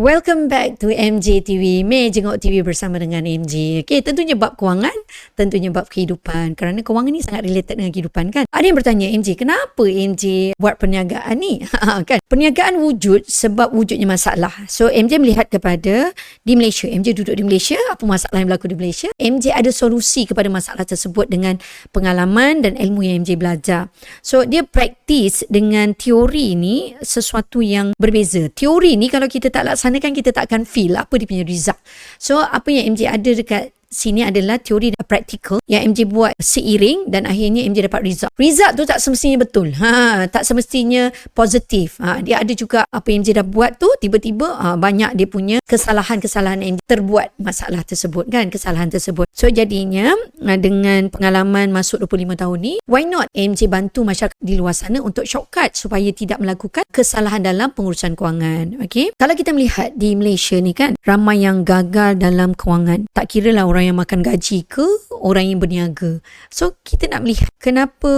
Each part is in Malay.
Welcome back to MJ TV. Mei jenguk TV bersama dengan MJ. Okey, tentunya bab kewangan, tentunya bab kehidupan. Kerana kewangan ni sangat related dengan kehidupan kan. Ada yang bertanya, MJ, kenapa MJ buat perniagaan ni? kan? Perniagaan wujud sebab wujudnya masalah. So, MJ melihat kepada di Malaysia. MJ duduk di Malaysia, apa masalah yang berlaku di Malaysia? MJ ada solusi kepada masalah tersebut dengan pengalaman dan ilmu yang MJ belajar. So, dia praktis dengan teori ni sesuatu yang berbeza. Teori ni kalau kita tak laksanakan kita tak akan feel apa dia punya result. So apa yang MJ ada dekat sini adalah teori dan practical yang MJ buat seiring dan akhirnya MJ dapat result. Result tu tak semestinya betul. Ha, tak semestinya positif. Ha, dia ada juga apa yang MJ dah buat tu tiba-tiba ha, banyak dia punya kesalahan-kesalahan yang terbuat masalah tersebut kan, kesalahan tersebut. So jadinya ha, dengan pengalaman masuk 25 tahun ni, why not MJ bantu masyarakat di luar sana untuk shortcut supaya tidak melakukan kesalahan dalam pengurusan kewangan. Okay? Kalau kita melihat di Malaysia ni kan, ramai yang gagal dalam kewangan. Tak kira lah orang orang yang makan gaji ke orang yang berniaga. So kita nak melihat kenapa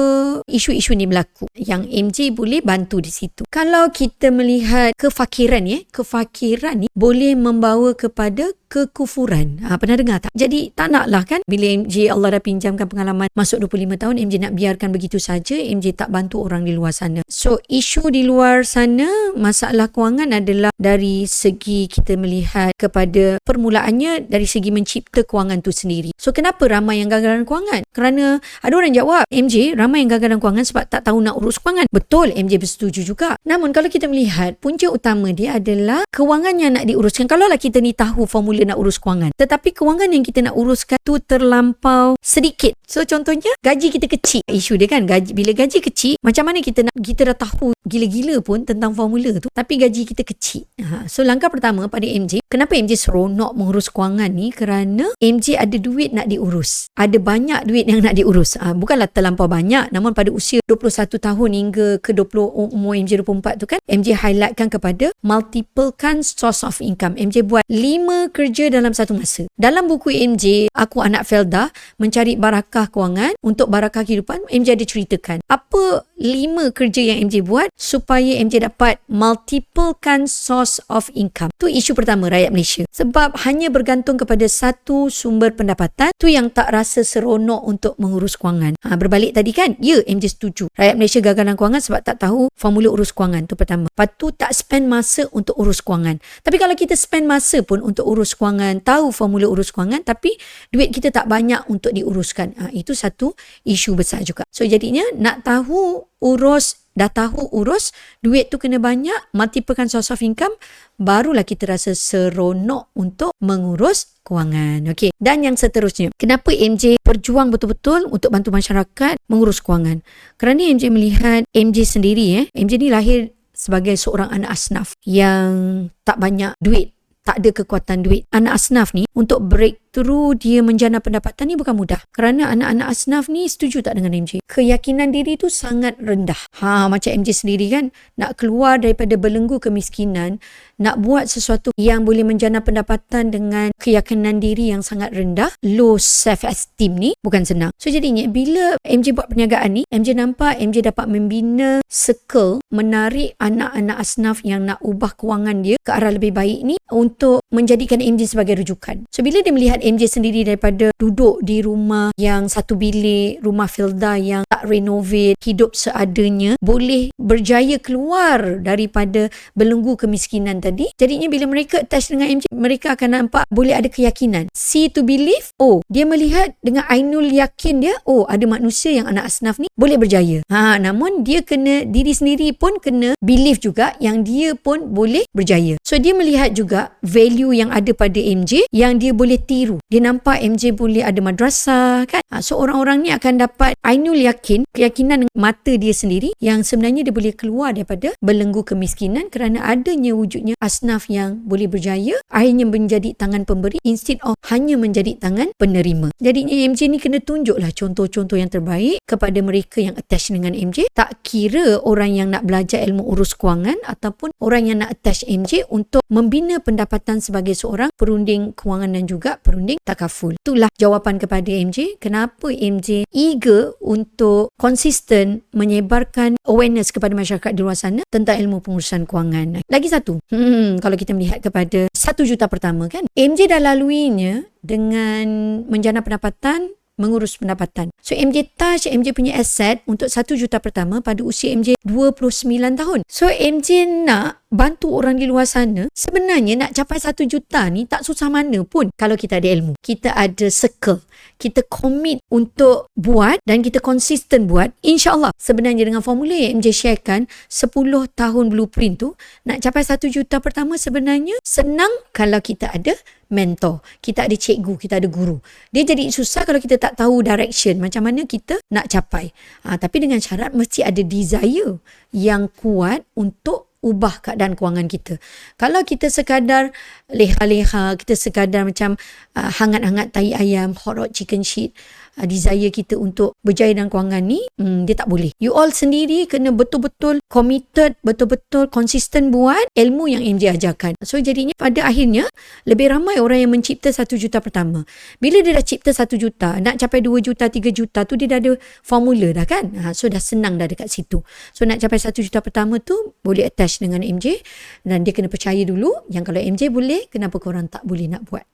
isu-isu ni berlaku. Yang MJ boleh bantu di situ. Kalau kita melihat kefakiran ya, kefakiran ni boleh membawa kepada kekufuran. Ha, pernah dengar tak? Jadi tak nak lah kan bila MJ Allah dah pinjamkan pengalaman masuk 25 tahun MJ nak biarkan begitu saja MJ tak bantu orang di luar sana. So isu di luar sana masalah kewangan adalah dari segi kita melihat kepada permulaannya dari segi mencipta kewangan tu sendiri. So kenapa ramai yang gagal dalam kewangan? Kerana ada orang jawab MJ ramai yang gagal dalam kewangan sebab tak tahu nak urus kewangan. Betul MJ bersetuju juga. Namun kalau kita melihat punca utama dia adalah kewangan yang nak diuruskan. Kalau lah kita ni tahu formula nak urus kewangan. Tetapi kewangan yang kita nak uruskan tu terlampau sedikit. So contohnya gaji kita kecil. Isu dia kan gaji bila gaji kecil macam mana kita nak kita dah tahu gila-gila pun tentang formula tu tapi gaji kita kecil. Ha. So langkah pertama pada MJ, kenapa MJ seronok mengurus kewangan ni? Kerana MJ ada duit nak diurus. Ada banyak duit yang nak diurus. Ha. bukanlah terlampau banyak namun pada usia 21 tahun hingga ke 20 umur MJ 24 tu kan MJ highlightkan kepada multiple kan source of income. MJ buat 5 kerja dalam satu masa. Dalam buku MJ, Aku Anak Felda, Mencari Barakah Kewangan untuk Barakah Kehidupan, MJ ada ceritakan apa lima kerja yang MJ buat supaya MJ dapat multiple kan source of income. Tu isu pertama rakyat Malaysia. Sebab hanya bergantung kepada satu sumber pendapatan, tu yang tak rasa seronok untuk mengurus kewangan. Ha, berbalik tadi kan, ya MJ setuju. Rakyat Malaysia gagal dalam kewangan sebab tak tahu formula urus kewangan. Tu pertama. Lepas tu tak spend masa untuk urus kewangan. Tapi kalau kita spend masa pun untuk urus kewangan, tahu formula urus kewangan tapi duit kita tak banyak untuk diuruskan. Ha, itu satu isu besar juga. So jadinya nak tahu urus dah tahu urus duit tu kena banyak multiplekan source of income barulah kita rasa seronok untuk mengurus kewangan. Okey. Dan yang seterusnya, kenapa MJ berjuang betul-betul untuk bantu masyarakat mengurus kewangan? Kerana MJ melihat MJ sendiri eh, MJ ni lahir sebagai seorang anak asnaf yang tak banyak duit tak ada kekuatan duit. Anak asnaf ni untuk breakthrough dia menjana pendapatan ni bukan mudah. Kerana anak-anak asnaf ni setuju tak dengan MJ? Keyakinan diri tu sangat rendah. Ha macam MJ sendiri kan nak keluar daripada belenggu kemiskinan, nak buat sesuatu yang boleh menjana pendapatan dengan keyakinan diri yang sangat rendah, low self esteem ni bukan senang. So jadinya bila MJ buat perniagaan ni, MJ nampak MJ dapat membina circle menarik anak-anak asnaf yang nak ubah kewangan dia ke arah lebih baik ni untuk menjadikan MJ sebagai rujukan. So bila dia melihat MJ sendiri daripada duduk di rumah yang satu bilik, rumah Filda yang tak renovate, hidup seadanya, boleh berjaya keluar daripada belenggu kemiskinan tadi. Jadinya bila mereka attach dengan MJ, mereka akan nampak boleh ada keyakinan. See to believe, oh dia melihat dengan Ainul yakin dia, oh ada manusia yang anak asnaf ni boleh berjaya. Ha, namun dia kena, diri sendiri pun kena believe juga yang dia pun boleh berjaya. So dia melihat juga value yang ada pada MJ yang dia boleh tiru. Dia nampak MJ boleh ada madrasah kan. Ha, so orang-orang ni akan dapat Ainul yakin, keyakinan mata dia sendiri yang sebenarnya dia boleh keluar daripada belenggu kemiskinan kerana adanya wujudnya asnaf yang boleh berjaya akhirnya menjadi tangan pemberi instead of hanya menjadi tangan penerima. Jadi MJ ni kena tunjuklah contoh-contoh yang terbaik kepada mereka yang attach dengan MJ. Tak kira orang yang nak belajar ilmu urus kewangan ataupun orang yang nak attach MJ untuk membina pendapatan sebagai seorang perunding kewangan dan juga perunding runding takaful. Itulah jawapan kepada MJ kenapa MJ eager untuk konsisten menyebarkan awareness kepada masyarakat di luar sana tentang ilmu pengurusan kewangan. Lagi satu, hmm, kalau kita melihat kepada satu juta pertama kan, MJ dah laluinya dengan menjana pendapatan mengurus pendapatan. So MJ touch MJ punya aset untuk 1 juta pertama pada usia MJ 29 tahun. So MJ nak bantu orang di luar sana sebenarnya nak capai 1 juta ni tak susah mana pun kalau kita ada ilmu. Kita ada circle. Kita commit untuk buat dan kita konsisten buat. InsyaAllah sebenarnya dengan formula yang MJ sharekan 10 tahun blueprint tu nak capai 1 juta pertama sebenarnya senang kalau kita ada mentor. Kita ada cikgu, kita ada guru. Dia jadi susah kalau kita tak tahu direction macam mana kita nak capai. Ha, tapi dengan syarat mesti ada desire yang kuat untuk ubah keadaan kewangan kita. Kalau kita sekadar leha-leha, kita sekadar macam uh, hangat-hangat tai ayam, hot hot chicken shit, uh, desire kita untuk berjaya dalam kewangan ni, hmm, dia tak boleh. You all sendiri kena betul-betul committed, betul-betul konsisten buat ilmu yang MJ ajarkan. So jadinya pada akhirnya, lebih ramai orang yang mencipta satu juta pertama. Bila dia dah cipta satu juta, nak capai dua juta, tiga juta tu dia dah ada formula dah kan? Ha, so dah senang dah dekat situ. So nak capai satu juta pertama tu, boleh attach dengan MJ dan dia kena percaya dulu yang kalau MJ boleh, kenapa korang tak boleh nak buat?